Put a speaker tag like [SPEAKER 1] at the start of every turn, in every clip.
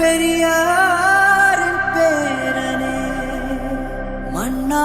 [SPEAKER 1] பெரியாரின் பேரனே மன்னா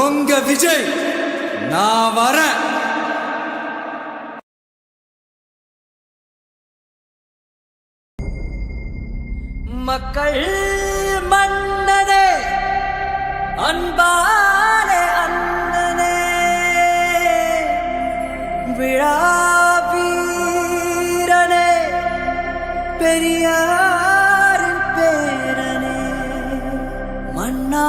[SPEAKER 2] உங்க விஜய்
[SPEAKER 3] நான் வரேன்.
[SPEAKER 1] மக்கள் மன்னனே அன்பாலே அண்ணனே விழா வீரனே பெரியாரின் பேரனே மன்னா